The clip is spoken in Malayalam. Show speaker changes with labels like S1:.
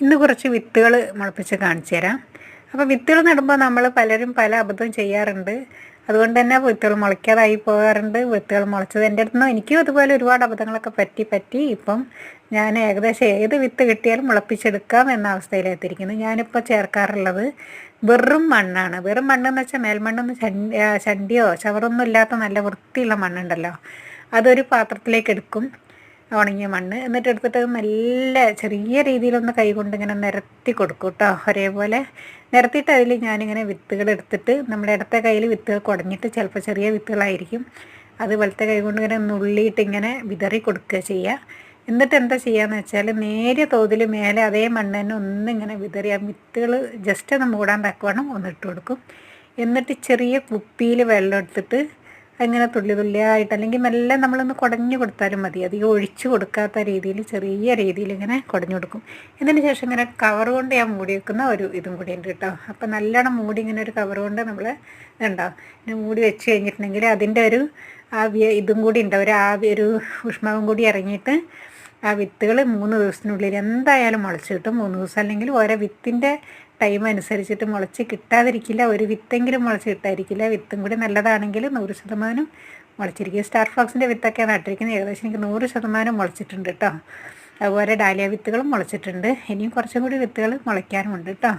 S1: ഇന്ന് കുറച്ച് വിത്തുകൾ മുളപ്പിച്ച് കാണിച്ചു തരാം. അപ്പോൾ വിത്തുകൾ നടുമ്പോൾ നമ്മൾ പലരും പല അബദ്ധവും ചെയ്യാറുണ്ട്. അതുകൊണ്ട് തന്നെ വിത്തുകൾ മുളയ്ക്കാതായി പോകാറുണ്ട്. വിത്തുകൾ മുളച്ചത് എന്റെ അടുത്ത് നിന്ന്? എനിക്കും അതുപോലെ ഒരുപാട് അബദ്ധങ്ങളൊക്കെ പറ്റി പറ്റി. ഇപ്പം ഞാൻ ഏകദേശം ഏത് വിത്ത് കിട്ടിയാലും മുളപ്പിച്ചെടുക്കാം എന്ന അവസ്ഥയിലെത്തിയിരിക്കുന്നു. ഞാനിപ്പോൾ ചേർക്കാറുള്ളത് വെറും മണ്ണാണ്. വെറും മണ്ണെന്ന് വെച്ചാൽ മേൽമണ്ണെന്ന് ചണ്ടി ചണ്ടിയോ ചവറൊന്നും ഇല്ലാത്ത നല്ല വൃത്തിയുള്ള മണ്ണുണ്ടല്ലോ. അതൊരു പാത്രത്തിലേക്ക് എടുക്കും. ഉണങ്ങിയ മണ്ണ്. എന്നിട്ട് എടുത്തിട്ട് നല്ല ചെറിയ രീതിയിലൊന്ന് കൈകൊണ്ട് ഇങ്ങനെ നിരത്തി കൊടുക്കും കേട്ടോ ഒരേപോലെ. നിരത്തിയിട്ട് അതിൽ ഞാനിങ്ങനെ വിത്തുകൾ എടുത്തിട്ട് നമ്മുടെ ഇടത്തെ കയ്യിൽ വിത്തുകൾ കുടഞ്ഞിട്ട് ചിലപ്പോൾ ചെറിയ വിത്തുകളായിരിക്കും. അത് വലത്തെ കൈ കൊണ്ട് ഇങ്ങനെ നുള്ളിയിട്ട് ഇങ്ങനെ വിതറി കൊടുക്കുക ചെയ്യുക. എന്നിട്ട് എന്താ ചെയ്യാന്ന് വെച്ചാൽ നേരിയ തോതിൽ മേലെ അതേ മണ്ണ് തന്നെ ഒന്നിങ്ങനെ വിതറി ആ വിത്തുകൾ ജസ്റ്റ് ഒന്ന് മൂടാൻ തക്കവണ്ണം ഒന്നിട്ട് കൊടുക്കും. എന്നിട്ട് ചെറിയ കുപ്പിയിൽ വെള്ളം എടുത്തിട്ട് അങ്ങനെ തുള്ളി തുള്ളിയായിട്ട് അല്ലെങ്കിൽ മെല്ലെ നമ്മളൊന്ന് കുടഞ്ഞു കൊടുത്താലും മതി. അധികം ഒഴിച്ചു കൊടുക്കാത്ത രീതിയിൽ ചെറിയ രീതിയിൽ ഇങ്ങനെ കുടഞ്ഞു കൊടുക്കും. ഇതിന് ശേഷം ഇങ്ങനെ കവർ കൊണ്ട് ഞാൻ മൂടി വെക്കുന്ന ഒരു ഇതും കൂടി ഉണ്ട് കേട്ടോ. അപ്പം നല്ലോണം മൂടി ഇങ്ങനെ ഒരു കവർ കൊണ്ട് നമ്മൾ ഇതുണ്ടാവും പിന്നെ മൂടി വെച്ച് കഴിഞ്ഞിട്ടുണ്ടെങ്കിൽ അതിന്റെ ഒരു ആ ഇതും കൂടി ഉണ്ടാവും ഒരു ആവി ഒരു ഉഷ്മാവും കൂടി ഇറങ്ങിയിട്ട് ആ വിത്തുകൾ മൂന്ന് ദിവസത്തിനുള്ളിൽ എന്തായാലും മുളച്ച് കിട്ടും. മൂന്ന് ദിവസം അല്ലെങ്കിൽ ഓരോ വിത്തിന്റെ ടൈം അനുസരിച്ചിട്ട് മുളച്ച് കിട്ടാതിരിക്കില്ല. ഒരു വിത്തെങ്കിലും മുളച്ച് കിട്ടാതിരിക്കില്ല. വിത്തും കൂടി നല്ലതാണെങ്കിൽ നൂറ് ശതമാനം മുളച്ചിരിക്കും. സ്റ്റാർ ഫോക്സിന്റെ വിത്തൊക്കെ നട്ടിരിക്കുന്നത് ഏകദേശം എനിക്ക് നൂറ് ശതമാനം മുളച്ചിട്ടുണ്ട് കേട്ടോ അതുപോലെ ഡാലിയ വിത്തുകളും മുളച്ചിട്ടുണ്ട്. ഇനിയും കുറച്ചും കൂടി വിത്തുകൾ മുളയ്ക്കാനുമുണ്ട് കേട്ടോ